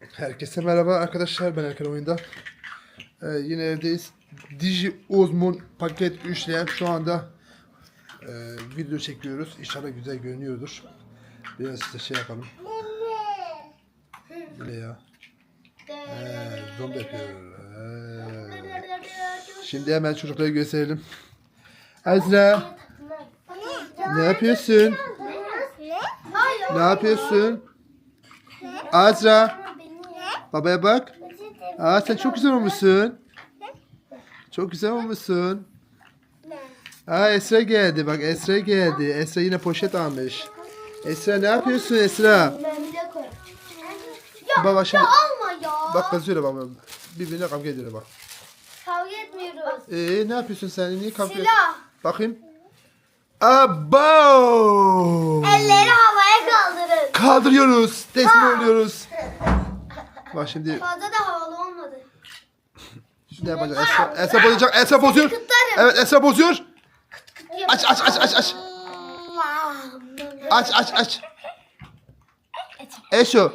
Herkese merhaba arkadaşlar ben Erkan Oyunda. Ee, yine evdeyiz. Digi Osmon paket üçleyen şu anda e, video çekiyoruz. İnşallah güzel görünüyordur. Biraz işte şey yapalım. Ne ya? Ee, zombi yapıyor. Ee. Şimdi hemen çocuklara gösterelim. Azra ne yapıyorsun? Ne yapıyorsun? Azra babaya bak. Aa sen çok güzel olmuşsun. Çok güzel olmuşsun. Aa Esra geldi bak Esra geldi. Esra yine poşet almış. Esra ne yapıyorsun Esra? Baba şimdi Alma ya. bak kızıyor baba. Birbirine kavga ediyor bak. Kavga etmiyoruz. Ee ne yapıyorsun sen? Niye kavga Silah. Bakayım. Abo! Elleri havaya kaldırın. Kaldırıyoruz. Teslim oluyoruz. Bak şimdi Fazla da havalı olmadı. ne yapacak? Esra, Esra bozacak. Esra bozuyor. kıtlarım. Evet Esra bozuyor. Aç aç aç aç aç. Aç aç aç. Eşo.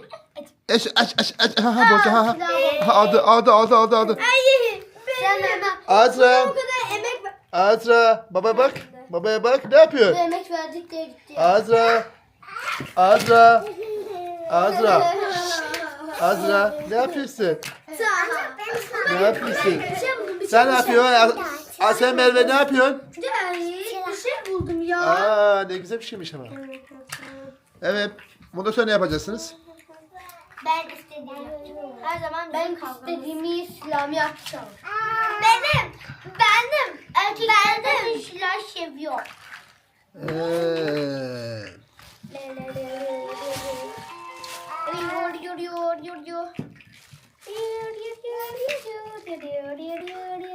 Eşo aç aç aç. Ha ha bozu ha ha. Ha aldı aldı aldı aldı aldı. Hayır. Sen hemen. Azra. Bu kadar emek ver. Azra. Baba bak. Babaya bak. Ne yapıyor? emek verdik de gitti. Azra. Azra. Azra. Azra. Ne yapıyorsun? Ne yapıyorsun? Şey. Bir Sen ne yapıyorsun? Aa, sen Merve ne yapıyorsun? şey, bir şey buldum ya. Aa ne güzel bir şeymiş ama. Evet. Bundan sonra ne yapacaksınız? Ben istediğimi. Her zaman ben istediğimi İslam yapacağım. Benim. Benim. Erkekler de silah seviyor. Ee, yor yor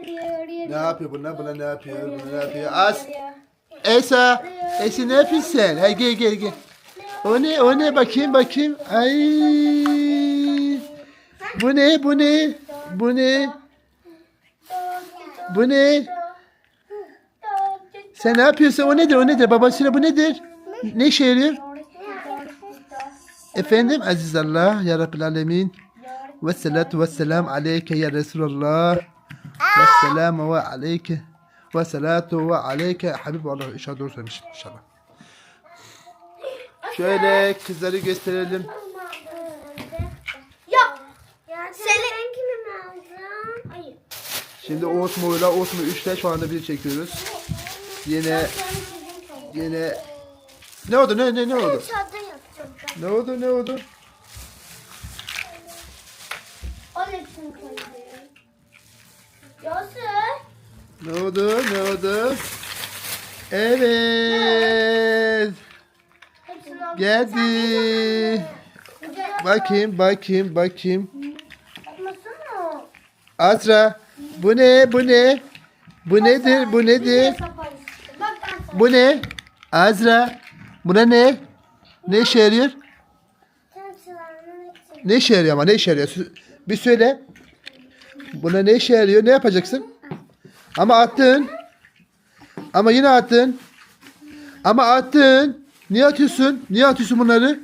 yor yor. ne yapıyor bunlar? Bunlar ne yapıyor? Bunlar ne yapıyor? Az. Esa. Esa ne yapıyorsun sen? Hay gel gel gel. O ne? O ne? Bakayım bakayım. Ay. Bu ne? Bu ne? Bu ne? Bu ne? Sen ne yapıyorsun? O nedir? O nedir? Babasıyla bu nedir? Ne yarıyor? Efendim aziz Allah ya Rabbil Alemin. Ve salatu ve selam aleyke ya Resulallah. Ve selamu ve aleyke. Ve salatu ve aleyke. Habib Allah inşallah doğru söylemişim inşallah. Şöyle kızları gösterelim. Ya. Senin kimin aldın? Hayır. Şimdi Osmo ile Osmo 3'te şu anda bir çekiyoruz. Yine yine ne oldu ne ne ne oldu? Ne oldu ne oldu? Onun hepsini koyuyorum. Ne oldu ne oldu? Evet. Hepsini al. Geldi. Bakayım bakayım bakayım. Yapmasana. Azra bu ne bu ne? Bu nedir bu nedir? Bak ben sana. Bu ne? Azra buna ne? Ne işe yarıyor? Ne işe yarıyor ama ne işe yarıyor? Bir söyle. Buna ne işe yarıyor? Ne yapacaksın? Ama attın. Ama yine attın. Ama attın. Niye atıyorsun? Niye atıyorsun bunları?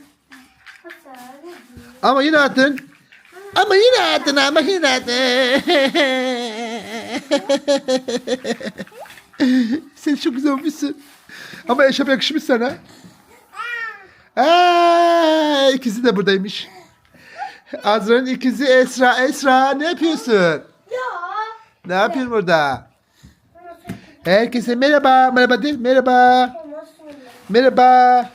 Ama yine attın. Ama yine attın ama yine attın. Sen çok güzel olmuşsun. Ama eşap yakışmış sana. Aa, ikisi de buradaymış. Azra'nın ikizi Esra. Esra ne yapıyorsun? Ya. Ne yapıyorsun burada? Herkese merhaba. Merhaba de. Merhaba. Merhaba.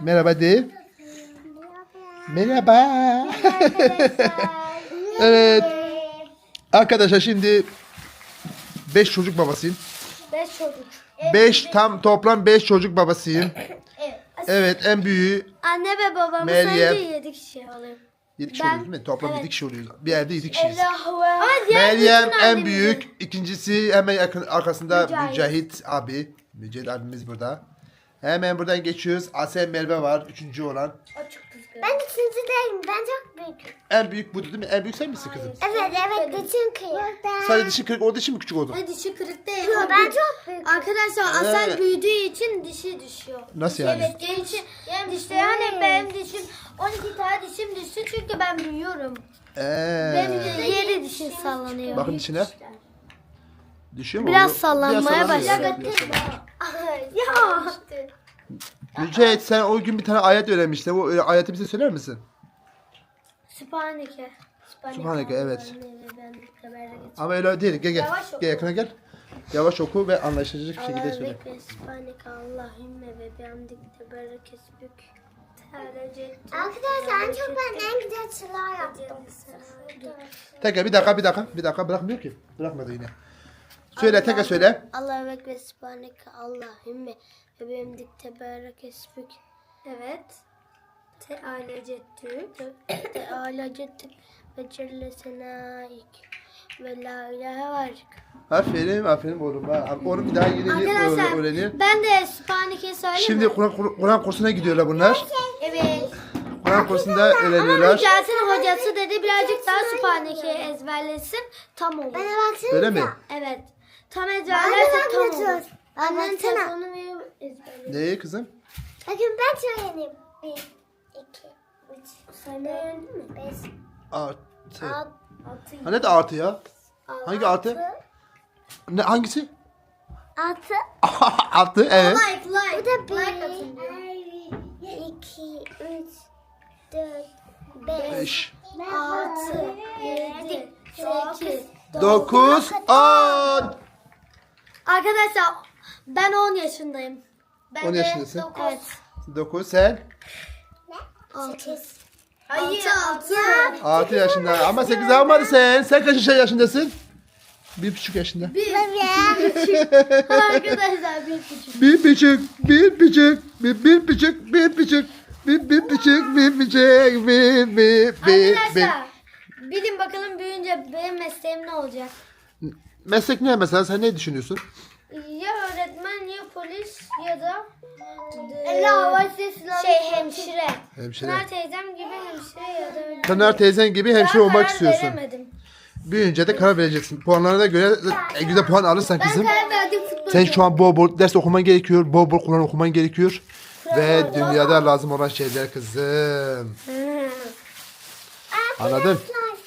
Merhaba de. Merhaba. evet. Arkadaşlar şimdi 5 çocuk babasıyım. Beş çocuk. 5 tam toplam 5 çocuk babasıyım. Evet. Evet en büyüğü Anne ve babamız Meryem. önce yedi kişi oluyor. 7 kişi Ben- oluyoruz değil mi? Toplam evet. 7 kişi oluyoruz. Bir evde 7 kişiyiz. Ama diğer Meryem bütün en büyük. ikincisi hemen yakın arkasında Mücahit. Mücahit, abi. Mücahit abimiz burada. Hemen buradan geçiyoruz. Asel Merve var. Üçüncü olan. Kızgın. Ben ikincideyim. Ben çok büyük. En büyük bu değil mi? En büyük sen misin kızım? Evet evet dişim kırık. Sadece dişi kırık olduğu için mi küçük oldun? Ay dişi kırık değil. Yok, O ben büyük. çok büyük. Arkadaşlar Asel Evet. büyüdüğü için dişi düşüyor. Nasıl yani? Evet genç işte yani benim dişim 12 tane dişim düştü çünkü ben büyüyorum. Benim Eee. yeri dişim sallanıyor. Bakın içine. Düşüyor mu? Biraz Onu- sallanmaya sallanıyor, başladı. biraz sallanıyor. Ya. Mücahit sen o gün bir tane ayet öğrenmiştin. O e, ayeti bize söyler misin? Sübhaneke. Sübhaneke, evet. Ben Ama öyle değil. Gel gel. Yavaş oku. Gel yakına gel. Yavaş oku ve anlaşılacak bir şekilde söyle. ve Sübhaneke Allahümme ve bihamdik teberrek esbük. Arkadaşlar en çok ben en güzel sıra yaptım. Tekrar bir dakika bir dakika. Bir dakika bırakmıyor ki. Bırakmadı yine. Söyle tekrar söyle. Allahu ekber sübhaneke Allahümme ve bihamdik teberrek esbük. Evet. Teala cettü. Teala cettü ve celle senaik. Ve la ilahe varik. Aferin aferin oğlum. Ha, Onu bir daha yeni Arkadaşlar öğrenir. ben de sübhaneke söyleyeyim Şimdi mi? Kur'an Kur'an kursuna gidiyorlar bunlar. Evet. Kur'an kursunda Ama öğreniyorlar. Mücahit'in hocası dedi birazcık daha sübhaneke ezberlesin tam olur. Bana baksana. Öyle mi? Evet. Tam Bana ezberlerse tam olur. Annen Anlatsana. Telefonu veriyor ezberle. Neyi kızım? Bakın ben söyleyeyim. Bir, iki, üç, beğendin mi? beş, Artı. altı, Ha ne de artı ya? Hangi artı? Ne hangisi? altı. artı evet. Like like. Bu da bir, Like atın diyor. iki, üç, dört, beş, Beş. Altı, yedi, sekiz, 9 10 Arkadaşlar ben 10 yaşındayım. Ben 10 de yaşındasın. dokuz. Evet. 9 sen sekiz. Hayır 6. 6 yaşında ama 8 almadı sen. Sen kaç yaşındasın? Bir buçuk yaşında. Arkadaşlar bir buçuk. Bir buçuk, bir buçuk, bir, bir buçuk, bir buçuk, bir, bir buçuk, bir buçuk, bir, bir, bir, bir. Arkadaşlar bilin bakalım büyüyünce benim mesleğim ne olacak? Meslek ne mesela? Sen ne düşünüyorsun? Ya ya polis ya da şey hemşire. Hemşire. Pınar teyzem gibi hemşire ya da öyle. Pınar teyzen gibi hemşire Daha olmak karar istiyorsun. veremedim. Büyüyünce de karar vereceksin. Puanlarına göre en güzel puan alırsan Ben kızım. karar verdim futbolcu. Sen şu an bol bol ders okuman gerekiyor. Bol bol Kur'an okuman gerekiyor. Ve dünyada lazım olan şeyler kızım. Anladın?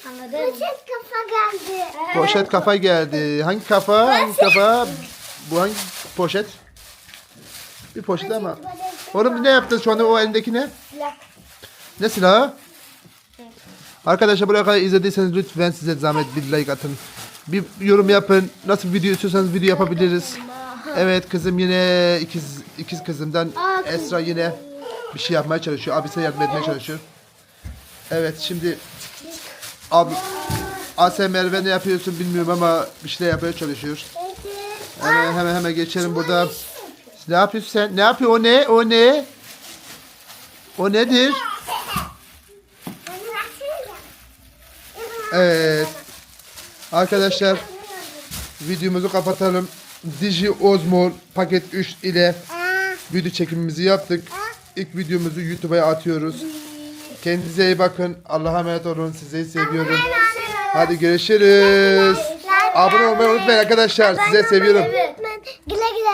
Anladın. Poşet kafa geldi. Poşet kafa geldi. Hangi kafa? Hangi kafa? Bu hangi poşet? Bir poşet ama. Oğlum ne yaptın şu anda o elindeki ne? Silah. Ne silahı? Arkadaşlar buraya kadar izlediyseniz lütfen size zahmet bir like atın. Bir yorum yapın. Nasıl bir video istiyorsanız video yapabiliriz. Evet kızım yine ikiz ikiz kızımdan Esra yine bir şey yapmaya çalışıyor. Abisine yardım etmeye çalışıyor. Evet şimdi abi Asya Merve ne yapıyorsun bilmiyorum ama bir şeyler yapmaya çalışıyor. Hemen hemen hemen geçelim burada. Ne yapıyorsun sen? Ne yapıyor o ne? O ne? O nedir? Evet. Arkadaşlar videomuzu kapatalım. Digi Osmo paket 3 ile video çekimimizi yaptık. İlk videomuzu YouTube'a atıyoruz. Kendinize iyi bakın. Allah'a emanet olun. Sizi seviyorum. Hadi görüşürüz. Abone olmayı unutmayın arkadaşlar. Size seviyorum. Güle güle.